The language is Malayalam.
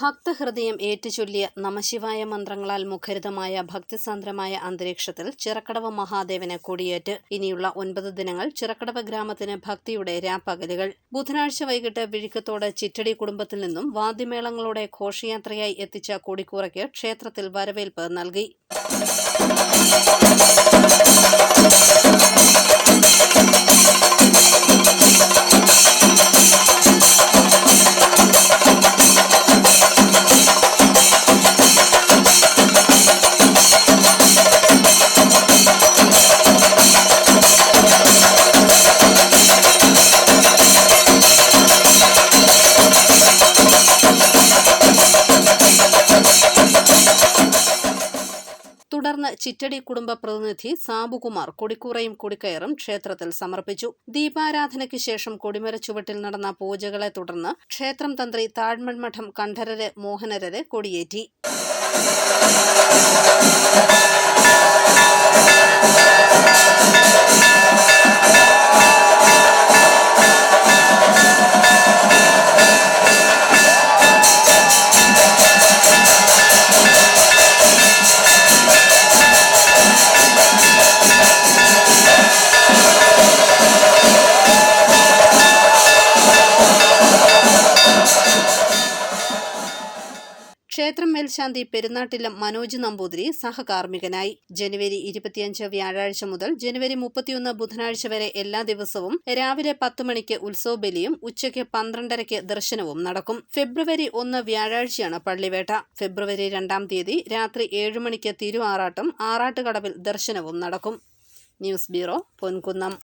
ഭക്തഹൃദയം ഏറ്റുചൊല്ലിയ നമശിവായ മന്ത്രങ്ങളാൽ മുഖരിതമായ ഭക്തിസാന്ദ്രമായ അന്തരീക്ഷത്തിൽ ചിറക്കടവ് മഹാദേവന് കൊടിയേറ്റ് ഇനിയുള്ള ഒൻപത് ദിനങ്ങൾ ചിറക്കടവ് ഗ്രാമത്തിന് ഭക്തിയുടെ രാപ്പകലുകൾ. ബുധനാഴ്ച വൈകിട്ട് വിഴുക്കത്തോട് ചിറ്റടി കുടുംബത്തിൽ നിന്നും വാദ്യമേളങ്ങളുടെ ഘോഷയാത്രയായി എത്തിച്ച കൊടിക്കൂറയ്ക്ക് ക്ഷേത്രത്തിൽ വരവേൽപ്പ് നൽകി. ചിറ്റടി കുടുംബ പ്രതിനിധി സാബുകുമാർ കൊടിക്കൂറയും കൊടിക്കയറും ക്ഷേത്രത്തിൽ സമർപ്പിച്ചു. ദീപാരാധനയ്ക്ക് ശേഷം കൊടിമര ചുവട്ടിൽ നടന്ന പൂജകളെ തുടർന്ന് ക്ഷേത്രം തന്ത്രി താഴ്മൺമഠം കണ്ഠരര് മോഹനരര് കൊടിയേറ്റി. ക്ഷേത്രം മേൽശാന്തി പെരുന്നാട്ടിലം മനോജ് നമ്പൂതിരി സഹകാർമ്മികനായി. ജനുവരി ഇരുപത്തിയഞ്ച് വ്യാഴാഴ്ച മുതൽ ജനുവരി മുപ്പത്തിയൊന്ന് ബുധനാഴ്ച വരെ എല്ലാ ദിവസവും രാവിലെ പത്ത് മണിക്ക് ഉത്സവ ബലിയും ഉച്ചയ്ക്ക് പന്ത്രണ്ടരയ്ക്ക് ദർശനവും നടക്കും. ഫെബ്രുവരി ഒന്ന് വ്യാഴാഴ്ചയാണ് പള്ളിവേട്ട. ഫെബ്രുവരി രണ്ടാം തീയതി രാത്രി ഏഴ് മണിക്ക് തിരു ആറാട്ടും ആറാട്ടുകടവിൽ ദർശനവും നടക്കും. News bureau Ponkunnam.